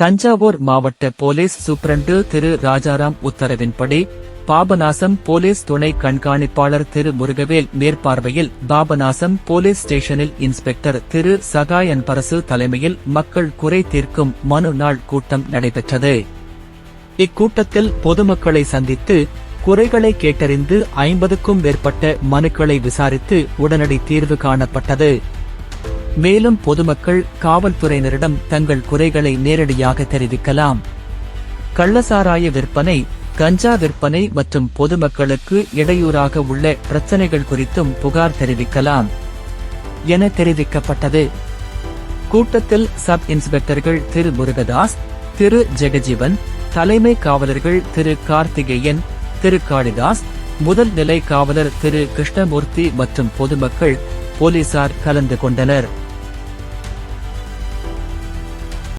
தஞ்சாவூர் மாவட்ட போலீஸ் சூப்பரண்டு திரு ராஜாராம் உத்தரவின்படி பாபநாசம் போலீஸ் துணை கண்காணிப்பாளர் திரு முருகவேல் மேற்பார்வையில் பாபநாசம் போலீஸ் ஸ்டேஷனில் இன்ஸ்பெக்டர் திரு சகாயன் பரசு தலைமையில் மக்கள் குறை தீர்க்கும் மனு நாள் கூட்டம் நடைபெற்றது. இக்கூட்டத்தில் பொதுமக்களை சந்தித்து குறைகளை கேட்டறிந்து ஐம்பதுக்கும் மேற்பட்ட மனுக்களை விசாரித்து உடனடி தீர்வு காணப்பட்டது. மேலும் பொதுமக்கள் காவல்துறையினரிடம் தங்கள் குறைகளை நேரடியாக தெரிவிக்கலாம். கள்ளசாராய விற்பனை கஞ்சா விற்பனை மற்றும் பொதுமக்களுக்கு இடையூறாக உள்ள பிரச்சனைகள் குறித்தும் புகார் தெரிவிக்கலாம். என தெரிவிக்கப்பட்டது. கூட்டத்தில் சப் இன்ஸ்பெக்டர்கள் திரு முருகதாஸ் திரு ஜெகஜீவன் தலைமை காவலர்கள் திரு கார்த்திகேயன் திரு காளிதாஸ் முதல் நிலை காவலர் திரு கிருஷ்ணமூர்த்தி மற்றும் பொதுமக்கள் போலீசார் கலந்து கொண்டனர்.